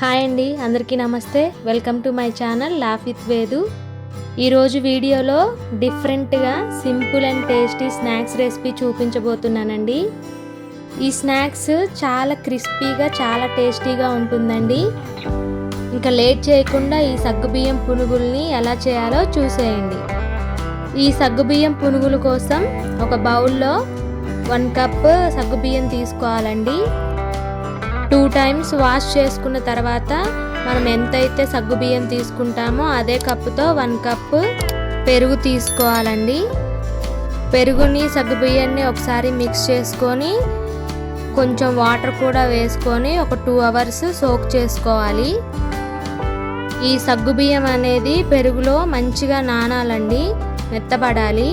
Hi అండి అందరికీ నమస్తే. Welcome to my channel laugh with Vedu ఈరోజు వీడియోలో డిఫరెంట్గా simple and tasty snacks recipe చూపించబోతున్నానండి. ఈ స్నాక్స్ చాలా క్రిస్పీగా చాలా టేస్టీగా ఉంటుందండి. ఇంకా లేట్ చేయకుండా ఈ సగ్గుబియ్యం పునుగుల్ని ఎలా చేయాలో చూసేయండి. ఈ సగ్గుబియ్యం పునుగుల కోసం ఒక బౌల్లో వన్ కప్ సగ్గుబియ్యం తీసుకోవాలండి. టూ టైమ్స్ వాష్ చేసుకున్న తర్వాత మనం ఎంతైతే సగ్గుబియ్యం తీసుకుంటామో అదే కప్పుతో వన్ కప్ పెరుగు తీసుకోవాలండి. పెరుగుని సగ్గుబియ్యాన్ని ఒకసారి మిక్స్ చేసుకొని కొంచెం వాటర్ కూడా వేసుకొని ఒక టూ అవర్స్ సోక్ చేసుకోవాలి. ఈ సగ్గుబియ్యం అనేది పెరుగులో మంచిగా నానాలండి మెత్తబడాలి.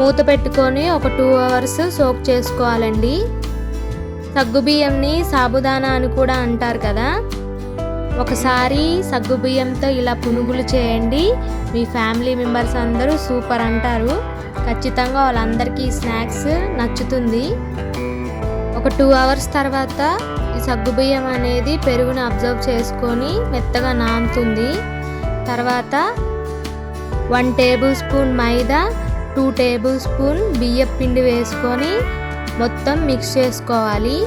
మూత పెట్టుకొని ఒక టూ అవర్స్ సోక్ చేసుకోవాలండి. సగ్గుబియ్యంని సాబుదానా అని కూడా అంటారు కదా. ఒకసారి సగ్గుబియ్యంతో ఇలా పునుగులు చేయండి. మీ ఫ్యామిలీ మెంబర్స్ అందరూ సూపర్ అంటారు. ఖచ్చితంగా వాళ్ళందరికీ స్నాక్స్ నచ్చుతుంది. ఒక టూ అవర్స్ తర్వాత ఈ సగ్గుబియ్యం అనేది పెరుగుని అబ్జర్వ్ చేసుకొని మెత్తగా నానుతుంది. తర్వాత వన్ టేబుల్ స్పూన్ మైదా టూ టేబుల్ స్పూన్ బియ్యం పిండి వేసుకొని మొత్తం మిక్స్ చేసుకోవాలి.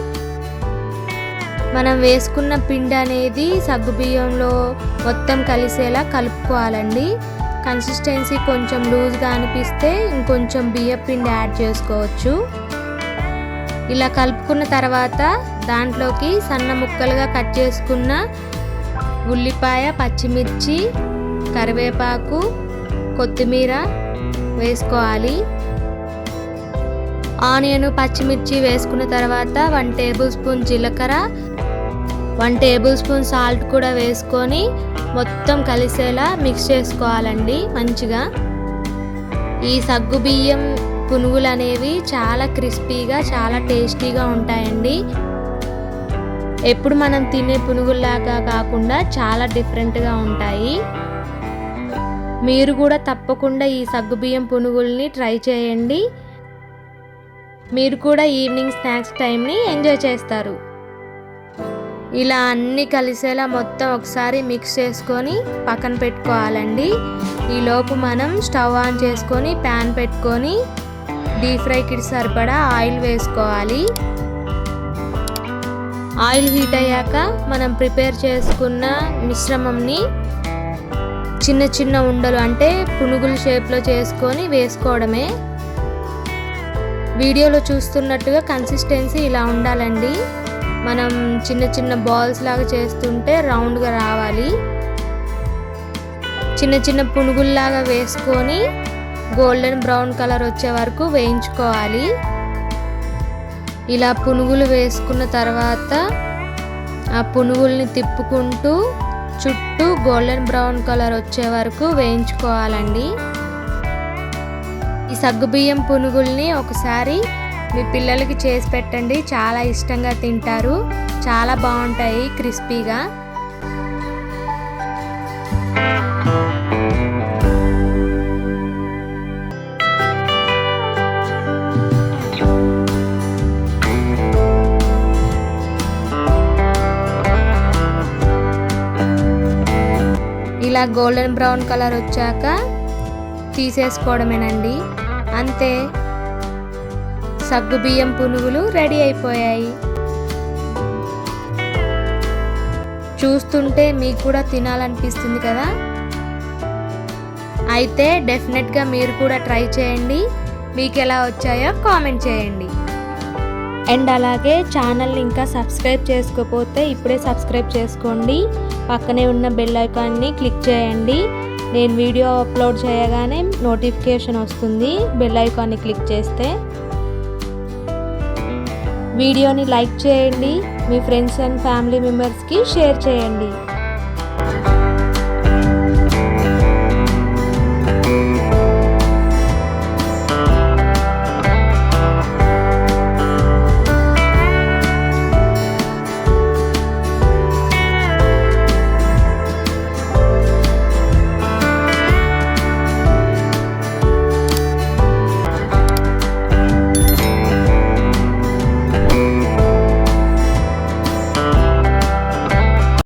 మనం వేసుకున్న పిండి అనేది సగ్గుబియ్యంలో మొత్తం కలిసేలా కలుపుకోవాలండి. కన్సిస్టెన్సీ కొంచెం లూజ్గా అనిపిస్తే ఇంకొంచెం బియ్యం పిండి యాడ్ చేసుకోవచ్చు. ఇలా కలుపుకున్న తర్వాత దాంట్లోకి సన్న ముక్కలుగా కట్ చేసుకున్న ఉల్లిపాయ పచ్చిమిర్చి కరివేపాకు కొత్తిమీర వేసుకోవాలి. ఆనియన్ పచ్చిమిర్చి వేసుకున్న తర్వాత వన్ టేబుల్ స్పూన్ జీలకర్ర వన్ టేబుల్ స్పూన్ సాల్ట్ కూడా వేసుకొని మొత్తం కలిసేలా మిక్స్ చేసుకోవాలండి మంచిగా. ఈ సగ్గు బియ్యం పునుగులు అనేవి చాలా క్రిస్పీగా చాలా టేస్టీగా ఉంటాయండి. ఎప్పుడు మనం తినే పునుగుల్లాగా కాకుండా చాలా డిఫరెంట్గా ఉంటాయి. మీరు కూడా తప్పకుండా ఈ సగ్గుబియ్యం పునుగుల్ని ట్రై చేయండి. మీరు కూడా ఈవినింగ్ స్నాక్స్ టైంని ఎంజాయ్ చేస్తారు. ఇలా అన్నీ కలిసేలా మొత్తం ఒకసారి మిక్స్ చేసుకొని పక్కన పెట్టుకోవాలండి. ఈలోపు మనం స్టవ్ ఆన్ చేసుకొని ప్యాన్ పెట్టుకొని డీప్ ఫ్రైకి సరిపడా ఆయిల్ వేసుకోవాలి. ఆయిల్ హీట్ అయ్యాక మనం ప్రిపేర్ చేసుకున్న మిశ్రమంని చిన్న చిన్న ఉండలు అంటే పునుగుల షేప్లో చేసుకొని వేసుకోవడమే. వీడియోలో చూస్తున్నట్టుగా కన్సిస్టెన్సీ ఇలా ఉండాలండి. మనం చిన్న చిన్న బాల్స్ లాగా చేస్తుంటే రౌండ్గా రావాలి. చిన్న చిన్న పునుగుల్లాగా వేసుకొని గోల్డెన్ బ్రౌన్ కలర్ వచ్చే వరకు వేయించుకోవాలి. ఇలా పునుగులు వేసుకున్న తర్వాత ఆ పునుగుల్ని తిప్పుకుంటూ చుట్టూ గోల్డెన్ బ్రౌన్ కలర్ వచ్చే వరకు వేయించుకోవాలండి. ఈ సగ్గుబియ్యం పునుగుల్ని ఒకసారి మీ పిల్లలకి చేసి పెట్టండి. చాలా ఇష్టంగా తింటారు. చాలా బాగుంటాయి క్రిస్పీగా. ఇలా గోల్డెన్ బ్రౌన్ కలర్ వచ్చాక తీసేసుకోవడమేనండి. అంతే. సగ్గుబియ్యం పునుగులు రెడీ అయిపోయాయి. చూస్తుంటే మీకు కూడా తినాలనిపిస్తుంది కదా? అయితే డెఫినెట్గా మీరు కూడా ట్రై చేయండి. మీకు ఎలా వచ్చాయో కామెంట్ చేయండి. అండ్ అలాగే ఛానల్ని ఇంకా సబ్స్క్రైబ్ చేసుకోకపోతే ఇప్పుడే సబ్స్క్రైబ్ చేసుకోండి. పక్కనే ఉన్న బెల్ ఐకాన్ని క్లిక్ చేయండి. నేను వీడియో అప్లోడ్ చేయగానే నోటిఫికేషన్ వస్తుంది. బెల్ ఐకాన్ని క్లిక్ చేస్తే వీడియోని లైక్ చేయండి. మీ ఫ్రెండ్స్ అండ్ ఫ్యామిలీ మెంబర్స్కి షేర్ చేయండి.